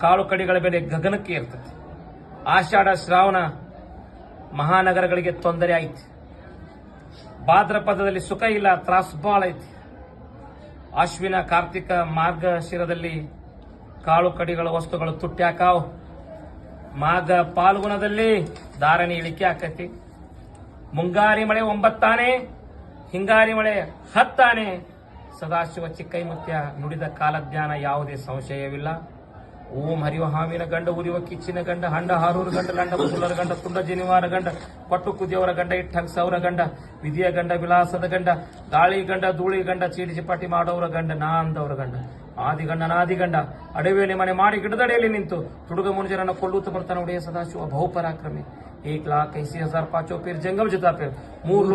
ಕಾಳು ಕಡಿಗಳ ಬೆಲೆ ಗಗನಕ್ಕೆ ಇರ್ತದೆ ಆಷಾಢ, ಶ್ರಾವಣ ಮಹಾನಗರಗಳಿಗೆ ತೊಂದರೆ ಆಯ್ತು. ಭಾದ್ರಪದದಲ್ಲಿ ಸುಖ ಇಲ್ಲ, ತ್ರಾಸು ಬಾಳ ಐತಿ. ಅಶ್ವಿನ, ಕಾರ್ತಿಕ ಮಾರ್ಗಶಿರದಲ್ಲಿ ಕಾಳು ಕಡಿಗಳ ವಸ್ತುಗಳು ತುಟ್ಟ್ಯಾಕಾವ್ ಮಾಘ ಪಾಲ್ಗುಣದಲ್ಲಿ ಧಾರಣಿ ಇಳಿಕೆ ಆಕತಿ. ಮುಂಗಾರಿ ಮಳೆ ಒಂಬತ್ತಾನೆ, ಹಿಂಗಾರಿ ಮಳೆ ಹತ್ತಾನೆ. ಸದಾಶಿವ ಚಿಕ್ಕೈಮುತ್ಯ ನುಡಿದ ಕಾಲಜ್ಞಾನ ಯಾವುದೇ ಸಂಶಯವಿಲ್ಲ. ಓಂ ಹರಿವ ಹಾವಿನ ಗಂಡ ಉರಿಯುವ ಕಿಚ್ಚಿನ ಗಂಡ, ಹಂಡ, ಹಾರೂರು ಗಂಡ, ಲಂಡ ಮುಸುಲರ ಗಂಡ, ತುಂಡ, ಜನಿವಾರ ಗಂಡ, ಪಟ್ಟು ಕುದಿಯವರ ಗಂಡ ಇಟ್ಟ ಸೌರ ಗಂಡ, ವಿಧಿಯ ಗಂಡ, ವಿಲಾಸದ ಗಂಡ, ಗಾಳಿ ಗಂಡ, ಧೂಳಿ ಗಂಡ ಚೀಡಿಸಿ ಪಾಟಿ ಮಾಡೋರ ಗಂಡ, ನಾಂದವರ ಗಂಡ. ಆದಿಗಂಡನಾದಿಗಂಡ ಅಡವಿಯಲ್ಲಿ ಮನೆ ಮಾಡಿ ಗಿಡದಡೆಯಲ್ಲಿ ನಿಂತು ತುಡುಗ ಮುನುಜರನ್ನು ಕೊಲ್ಲುತ್ತ ಬರ್ತಾನೆ ಒಡೆಯ ಸದಾಶಿವ, ಬಹುಪರಾಕ್ರಮಿ. ಏಕ್ ಲಾಖ್ ಐಸಿ ಹಜಾರ್ ಪಾಚೋ, ಪೇರ್, ಜಂಗಮ್ ಜತಾ ಪೇರ್ ಮೂರ್